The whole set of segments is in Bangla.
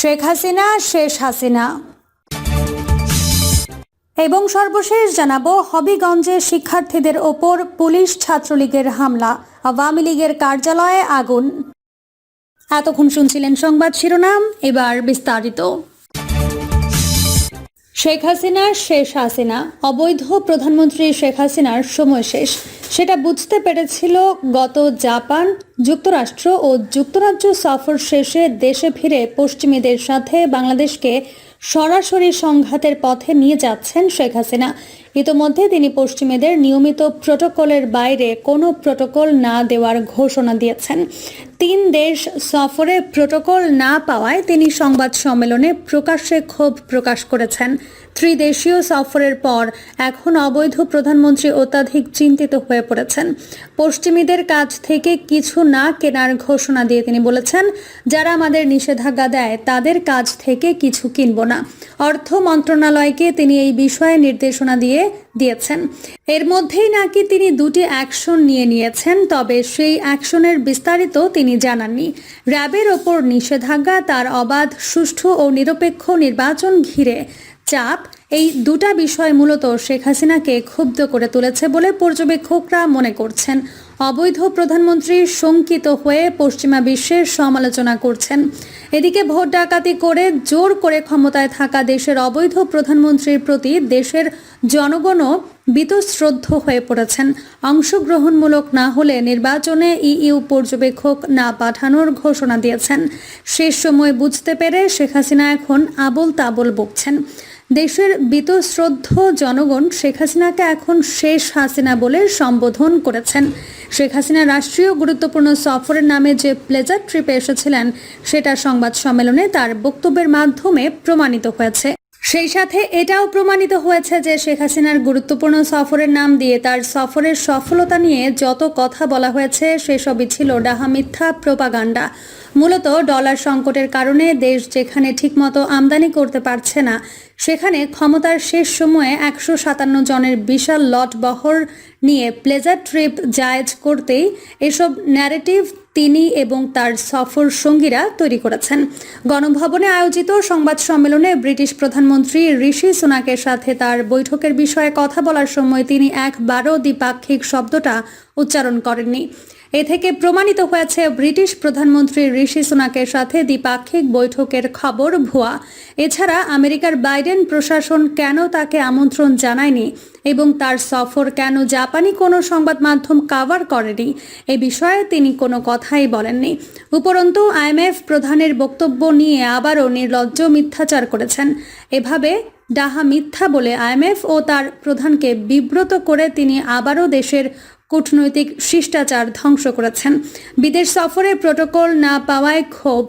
শেখ হাসিনা, শেষ হাসিনা। এবং সর্বশেষ জানাব, হবিগঞ্জে শিক্ষার্থীদের ওপর পুলিশ ছাত্রলীগের হামলা, আওয়ামী লীগের কার্যালয়ে আগুন। এতক্ষণ শুনছিলেন সংবাদ শিরোনাম, এবার বিস্তারিত। শেখ হাসিনার শেষ হাসিনা, অবৈধ প্রধানমন্ত্রী শেখ হাসিনার সময় শেষ। সেটা বুঝতে পেরেছিল গত জাপান যুক্তরাষ্ট্র ও যুক্তরাজ্য সফর শেষে দেশে ফিরে পশ্চিমীদের সাথে বাংলাদেশকে সরাসরি সংঘাতের পথে নিয়ে যাচ্ছেন শেখ হাসিনা। ইতোমধ্যে তিনি পশ্চিমেদের নিয়মিত প্রোটোকলের বাইরে কোনো প্রোটোকল না দেওয়ার ঘোষণা দিয়েছেন। তিন দেশ সফরে প্রোটোকল না পাওয়ায় তিনি সংবাদ সম্মেলনে প্রকাশ্যে ক্ষোভ প্রকাশ করেছেন। ত্রিদেশীয় সফরের পর এখন অবৈধ প্রধানমন্ত্রী অত্যাধিক চিন্তিত হয়ে পড়েছেন। পশ্চিমীদের কাছ থেকে কিছু না কেনার ঘোষণা দিয়ে তিনি বলেছেন, যারা আমাদের নিষেধাজ্ঞা দেয়, তাদের কাছ থেকে কিছু কিনব না। অর্থ মন্ত্রণালয়কে তিনি এই বিষয়ে নির্দেশনা দিয়ে দিয়েছেন। এর মধ্যেই নাকি তিনি দুটি অ্যাকশন নিয়ে নিয়েছেন, তবে সেই অ্যাকশনের বিস্তারিত তিনি জানাননি। র্যাবের ওপর নিষেধাজ্ঞা, তার অবাধ, সুষ্ঠু ও নিরপেক্ষ নির্বাচন ঘিরে চাপ, এই দুটা বিষয় মূলত শেখ হাসিনাকে ক্ষুব্ধ করে তুলেছে বলে পর্যবেক্ষকরা মনে করছেন। অবৈধ প্রধানমন্ত্রী শঙ্কিত হয়ে পশ্চিমা বিশ্বের সমালোচনা করছেন। এদিকে ভোট ডাকাতি করে জোর করে ক্ষমতায় থাকা দেশের অবৈধ প্রধানমন্ত্রীর প্রতি দেশের জনগণও বীতশ্রদ্ধ হয়ে পড়েছেন। অংশগ্রহণমূলক না হলে নির্বাচনে ইইউ পর্যবেক্ষক না পাঠানোর ঘোষণা দিয়েছেন। শেষ সময় বুঝতে পেরে শেখ হাসিনা এখন আবল তাবল বকছেন। দেশের বিতশ্রদ্ধ জনগণ শেখ হাসিনাকে এখন শেষ হাসিনা বলে সম্বোধন করেছেন। শেখ হাসিনা রাষ্ট্রীয় গুরুত্বপূর্ণ সফরের নামে যে প্লেজার ট্রিপে এসেছিলেন, সেটা সংবাদ সম্মেলনে তার বক্তব্যের মাধ্যমে প্রমাণিত হয়েছে। সেই সাথে এটাও প্রমাণিত হয়েছে যে শেখ হাসিনার গুরুত্বপূর্ণ সফরের নাম দিয়ে তার সফরের সফলতা নিয়ে যত কথা বলা হয়েছে, সেসবই ছিল ডাহা মিথ্যা প্রোপাগান্ডা। মূলত ডলার সংকটের কারণে দেশ যেখানে ঠিকমতো আমদানি করতে পারছে না, সেখানে ক্ষমতার শেষ সময়ে একশো সাতান্ন জনের বিশাল লট বহর নিয়ে প্লেজার ট্রিপ জায়েজ করতেই এসব ন্যারেটিভ তিনি এবং তার সফর সঙ্গীরা তৈরি করেছেন। গণভবনে আয়োজিত সংবাদ সম্মেলনে ব্রিটিশ প্রধানমন্ত্রী ঋষি সুনাকের সাথে তার বৈঠকের বিষয়ে কথা বলার সময় তিনি একবারও দ্বিপাক্ষিক শব্দটা উচ্চারণ করেননি। এ থেকে প্রমাণিত হয়েছে ব্রিটিশ প্রধানমন্ত্রী ঋষি সুনাকের সাথে দ্বিপাক্ষিক বৈঠকের খবর ভুয়া। এছাড়া আমেরিকার বাইডেন প্রশাসন কেন তাকে আমন্ত্রণ জানায়নি এবং তার সফর কেন জাপানি কোনো সংবাদ মাধ্যম কাভার করেনি, এ বিষয়ে তিনি কোনো কথাই বলেননি। উপরন্তু আইএমএফ প্রধানের বক্তব্য নিয়ে আবারও নির্লজ্জ মিথ্যাচার করেছেন। এভাবে ডাহা মিথ্যা বলে আইএমএফ ও তার প্রধানকে বিব্রত করে তিনি আবারও দেশের কূটনৈতিক শিষ্টাচার ধ্বংস করেছেন। বিদেশ সফরে প্রোটোকল না পাওয়ায় ক্ষোভ।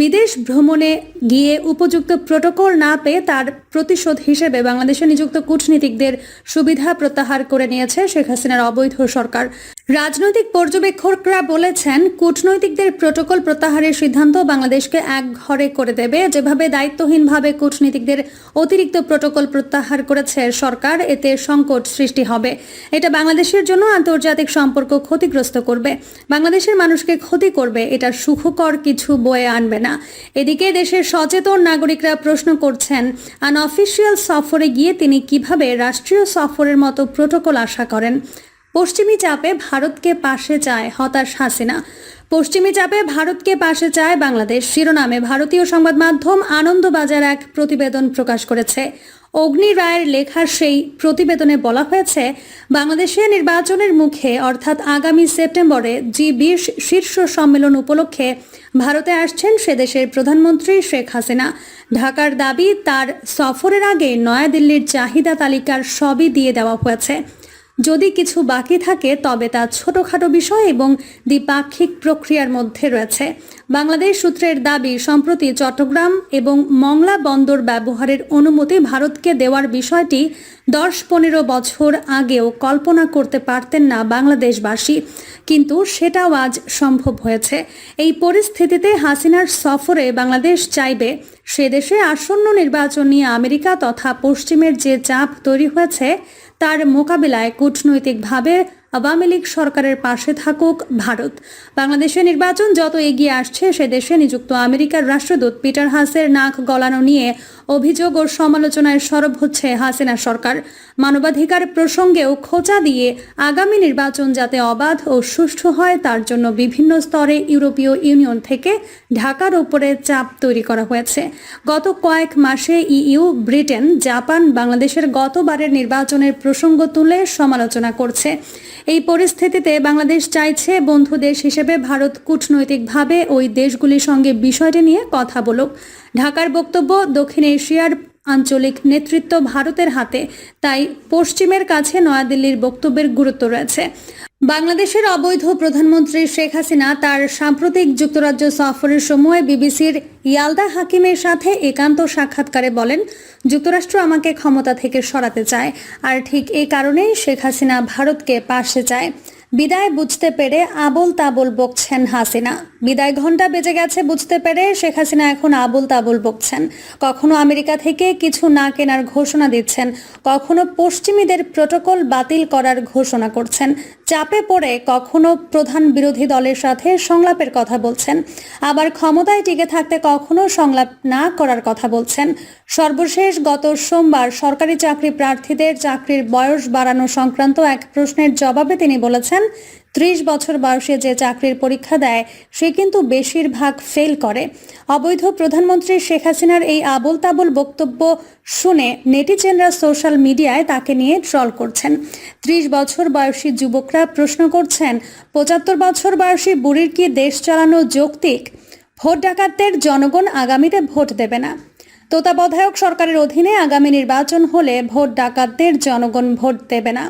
বিদেশ ভ্রমণে গিয়ে উপযুক্ত প্রোটোকল না পেয়ে তার প্রতিশোধ হিসেবে বাংলাদেশে নিযুক্ত কূটনীতিকদের সুবিধা প্রত্যাহার করে নিয়েছে শেখ হাসিনার অবৈধ সরকার। রাজনৈতিক পর্যবেক্ষকরা বলেছেন, কূটনৈতিকদের প্রোটোকল প্রত্যাহারের সিদ্ধান্ত বাংলাদেশকে এক ঘরে করে দেবে। যেভাবে দায়িত্বহীনভাবে কূটনীতিকদের অতিরিক্ত প্রোটোকল প্রত্যাহার করেছে সরকার, এতে সংকট সৃষ্টি হবে। এটা বাংলাদেশের জন্য আন্তর্জাতিক সম্পর্ক ক্ষতিগ্রস্ত করবে। বাংলাদেশের মানুষকে ক্ষতি করবে, এটা সুখকর কিছু বয়ে আনবে না। এদিকে দেশের সচেতন নাগরিকরা প্রশ্ন করছেন আনঅফিসিয়াল সফরে গিয়ে তিনি কীভাবে রাষ্ট্রীয় সফরের মতো প্রোটোকল আশা করেন? পশ্চিমী চাপে ভারতকে পাশে চায় হতাশ হাসিনা। পশ্চিমী চাপে ভারতকে পাশে চায় বাংলাদেশ। শিরোনামে ভারতীয় সংবাদ মাধ্যম আনন্দবাজার এক প্রতিবেদন প্রকাশ করেছে। অগ্নি রায়ের লেখার সেই প্রতিবেদনে বলা হয়েছে, বাংলাদেশে নির্বাচনের মুখে, অর্থাৎ আগামী সেপ্টেম্বরে জি বিশ শীর্ষ সম্মেলন উপলক্ষে ভারতে আসছেন সে দেশের প্রধানমন্ত্রী শেখ হাসিনা। ঢাকার দাবি, তার সফরের আগে নয়াদিল্লির চাহিদা তালিকার সবই দিয়ে দেওয়া হয়েছে। যদি কিছু বাকি থাকে, তবে তা ছোটখাটো বিষয় এবং দ্বিপাক্ষিক প্রক্রিয়ার মধ্যে রয়েছে। বাংলাদেশ সূত্রের দাবি, সম্প্রতি চট্টগ্রাম এবং মংলা বন্দর ব্যবহারের অনুমতি ভারতকে দেওয়ার বিষয়টি দশ পনেরো বছর আগেও কল্পনা করতে পারতেন না বাংলাদেশবাসী। কিন্তু সেটাও আজ সম্ভব হয়েছে। এই পরিস্থিতিতে হাসিনার সফরে বাংলাদেশ চাইবে সে দেশে আসন্ন নির্বাচন নিয়ে আমেরিকা তথা পশ্চিমের যে চাপ তৈরি হয়েছে তার মোকাবেলায় কূটনৈতিকভাবে আওয়ামী লীগ সরকারের পাশে থাকুক ভারত। বাংলাদেশের নির্বাচন যত এগিয়ে আসছে, সে দেশে নিযুক্ত আমেরিকার রাষ্ট্রদূত পিটার হাসের নাক গলানো নিয়ে অভিযোগ ও সমালোচনায় সরব হচ্ছে হাসিনা সরকার। মানবাধিকার প্রসঙ্গেও খোঁচা দিয়ে আগামী নির্বাচন যাতে অবাধ ও সুষ্ঠু হয়, তার জন্য বিভিন্ন স্তরে ইউরোপীয় ইউনিয়ন থেকে ঢাকার উপরে চাপ তৈরি করা হয়েছে। গত কয়েক মাসে ইইউ, ব্রিটেন, জাপান, বাংলাদেশের গতবারের নির্বাচনের প্রসঙ্গ তুলে সমালোচনা করছে। এই পরিস্থিতিতে বাংলাদেশ চাইছে বন্ধু দেশ হিসেবে ভারত কূটনৈতিকভাবে ওই দেশগুলির সঙ্গে বিষয়টি নিয়ে কথা বলুক। ঢাকার বক্তব্য দক্ষিণ এশিয়ার আঞ্চলিক নেতৃত্ব ভারতের হাতে, তাই পশ্চিমের কাছে নয়াদিল্লির বক্তব্যের গুরুত্ব রয়েছে। বাংলাদেশের অবৈধ প্রধানমন্ত্রী শেখ হাসিনা তার সাম্প্রতিক যুক্তরাজ্য সফরের সময় বিবিসির ইয়ালদা হাকিমের সাথে একান্ত সাক্ষাৎকারে বলেন, যুক্তরাষ্ট্র আমাকে ক্ষমতা থেকে সরাতে চায়, আর ঠিক এই কারণেই শেখ হাসিনা ভারতকে পাশে চায়। বিদায় বুঝতে পেরে আবল তাবল বকছেন হাসিনা। বিদায় ঘণ্টা বেজে গেছে বুঝতে পেরে শেখ হাসিনা এখন আবল তাবল বকছেন। কখনো আমেরিকা থেকে কিছু না কেনার ঘোষণা দিচ্ছেন, কখনো পশ্চিমীদের প্রোটোকল বাতিল করার ঘোষণা করছেন। চাপে পড়ে কখনো প্রধান বিরোধী দলের সাথে সংলাপের কথা বলছেন। আবার ক্ষমতায় টিকে থাকতে কখনো সংলাপ না করার কথা বলছেন। সর্বশেষ গত সোমবার সরকারি চাকরি প্রার্থীদের চাকরির বয়স বাড়ানো সংক্রান্ত এক প্রশ্নের জবাবে তিনি বলেছেন ত্রিশ বছর বয়সে যে চাকরির পরীক্ষা দেয়, সে কিন্তু বেশিরভাগ ফেল করে। অবৈধ প্রধানমন্ত্রী শেখ হাসিনার এই আবল তাবল বক্তব্য শুনে নেটিজেনরা সোশ্যাল মিডিয়ায় তাকে নিয়ে ট্রল করছেন। ত্রিশ বছর বয়সী যুবকরা প্রশ্ন করছেন, পঁচাত্তর বছর বয়সী বুড়ির কি দেশ চালানো যৌক্তিক? ভোট ডাকাতদের জনগণ আগামীতে ভোট দেবে না। তত্ত্বাবধায়ক সরকারের অধীনে আগামী নির্বাচন হলে ভোট ডাকাতদের জনগণ ভোট দেবে না।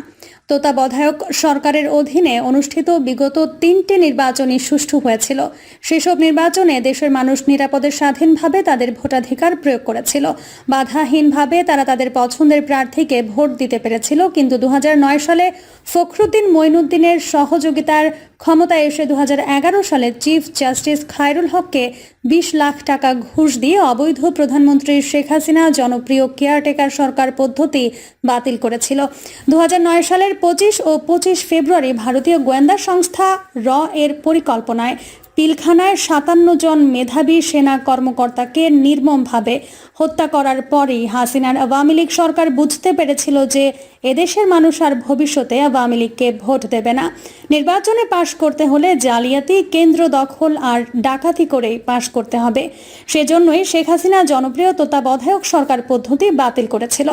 তত্ত্বাবধায়ক সরকারের অধীনে অনুষ্ঠিত বিগত তিনটি নির্বাচনই সুষ্ঠু হয়েছিল। সেসব নির্বাচনে দেশের মানুষ নিরাপদে স্বাধীনভাবে তাদের ভোটাধিকার প্রয়োগ করেছিল। বাধাহীনভাবে তারা তাদের পছন্দের প্রার্থীকে ভোট দিতে পেরেছিল, কিন্তু দু হাজার নয় সালে ফখরুদ্দিন মঈনুদ্দিনের সহযোগিতার ক্ষমতায় এসে দু হাজার এগারো সালে চিফ জাস্টিস খায়রুল হককে বিশ লাখ টাকা ঘুষ দিয়ে অবৈধ প্রধানমন্ত্রী শেখ হাসিনা জনপ্রিয় কেয়ারটেকার সরকার পদ্ধতি বাতিল করেছিল। দু হাজার নয় সালের পঁচিশ ও পঁচিশ ফেব্রুয়ারি ভারতীয় গোয়েন্দা সংস্থা র এর পরিকল্পনায় পিলখানায় সাতান্ন জন মেধাবী সেনা কর্মকর্তাকে নির্মমভাবে হত্যা করার পরেই হাসিনার আওয়ামী লীগ সরকার বুঝতে পেরেছিল যে এদেশের মানুষ আর ভবিষ্যতে আওয়ামী লীগকে ভোট দেবে না। নির্বাচনে পাশ করতে হলে জালিয়াতি, কেন্দ্র দখল আর ডাকাতি করেই পাশ করতে হবে। সেজন্যই শেখ হাসিনা জনপ্রিয় তত্ত্বাবধায়ক সরকার পদ্ধতি বাতিল করেছিল।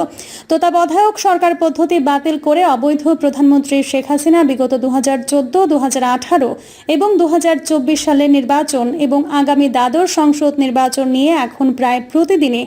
তত্ত্বাবধায়ক সরকার পদ্ধতি বাতিল করে অবৈধ প্রধানমন্ত্রী শেখ হাসিনা বিগত দু হাজার চোদ্দ দু হাজার আঠারো এবং দু হাজার চব্বিশ সালের নির্বাচন এবং আগামী দ্বাদশ সংসদ নির্বাচন নিয়ে এখন প্রায় প্রতিদিনই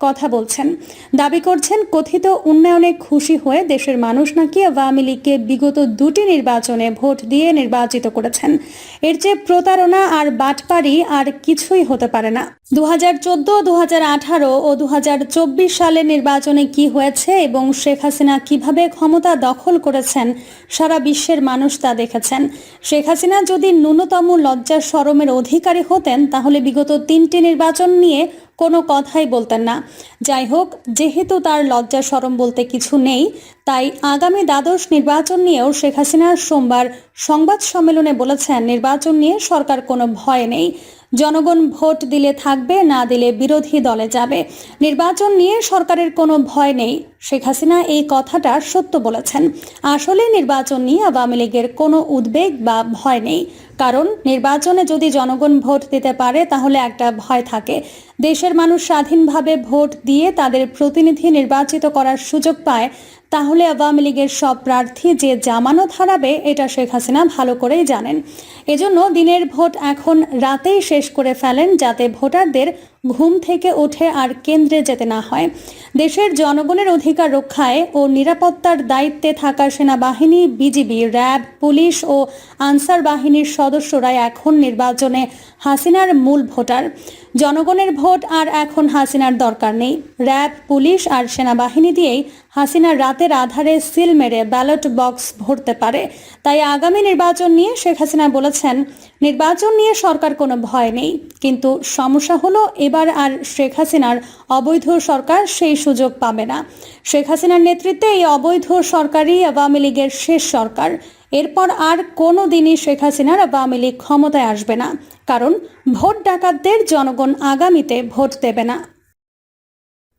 কথা বলছেন। দাবি করছেন, কথিত উন্নয়নে খুশি হয়ে দেশের মানুষ নাকি আওয়ামী লীগকে বিগত দুটি নির্বাচনে ভোট দিয়ে নির্বাচিত করেছেন। এর চেয়ে প্রতারণা আর বাটপারি আর কিছুই হতে পারে না। দু হাজার চোদ্দ দু হাজার আঠারো ও দু হাজার চব্বিশ সালের নির্বাচনে কি হয়েছে এবং শেখ হাসিনা কীভাবে ক্ষমতা দখল করেছেন, সারা বিশ্বের মানুষ তা দেখেছেন। শেখ হাসিনা যদি ন্যূনতম লজ্জা সরমের অধিকারী হতেন, তাহলে বিগত তিনটি নির্বাচন নিয়ে কোনো কথাই বলতেন না। যাই হোক, যেহেতু তার লজ্জা সরম বলতে কিছু নেই, তাই আগামী দ্বাদশ নির্বাচন নিয়েও শেখ হাসিনা সোমবার সংবাদ সম্মেলনে বলেছেন, নির্বাচন নিয়ে সরকার কোনো ভয় নেই। জনগণ ভোট দিলে থাকবে, না দিলে বিরোধী দলে যাবে। নির্বাচন নিয়ে সরকারের কোনো ভয় নেই। শেখ হাসিনা এই কথাটা সত্য বলেছেন। আসলে নির্বাচন নিয়ে আওয়ামী লীগের কোনো উদ্বেগ বা ভয় নেই। কারণ নির্বাচনে যদি জনগণ ভোট দিতে পারে, তাহলে একটা ভয় থাকে। দেশের মানুষ স্বাধীনভাবে ভোট দিয়ে তাদের প্রতিনিধি নির্বাচিত করার সুযোগ পায়। তাহলে আওয়ামী লীগের সব প্রার্থী যে জামানত হারাবে, এটা শেখ হাসিনা ভালো করেই জানেন। এজন্য দিনের ভোট এখন রাতেই শেষ করে ফেলেন যাতে ভোটারদের ঘুম থেকে উঠে আর কেন্দ্রে যেতে না হয়। দেশের জনগণের অধিকার রক্ষায় ও নিরাপত্তার দায়িত্বে থাকা সেনাবাহিনী, বিজিবি, র্যাব, পুলিশ ও আনসার বাহিনীর সদস্যরাই এখন নির্বাচনে হাসিনার মূল ভোটার। জনগণের ভোট আর এখন হাসিনার দরকার নেই। র্যাব, পুলিশ আর সেনাবাহিনী দিয়েই হাসিনা রাতের আধারে সিল মেরে ব্যালট বক্স ভরতে পারে। তাই আগামী নির্বাচন নিয়ে শেখ হাসিনা বলেছেন নির্বাচন নিয়ে সরকার কোনো ভয় নেই। কিন্তু সমস্যা হলো এবার আর শেখ হাসিনার অবৈধ সরকার সেই সুযোগ পাবে না। শেখ হাসিনার নেতৃত্বে এই অবৈধ সরকারই আওয়ামী লীগের শেষ সরকার। এরপর আর কোনো দিনই শেখ হাসিনার আওয়ামী লীগ ক্ষমতায় আসবে না। কারণ ভোট ডাকাতদের জনগণ আগামীতে ভোট দেবে না।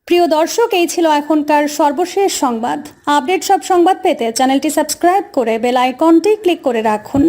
প্রিয় দর্শক, এই ছিল এখনকার সর্বশেষ সংবাদ। আপডেট সব সংবাদ পেতে চ্যানেলটি সাবস্ক্রাইব করে বেল আইকনটি ক্লিক করে রাখুন।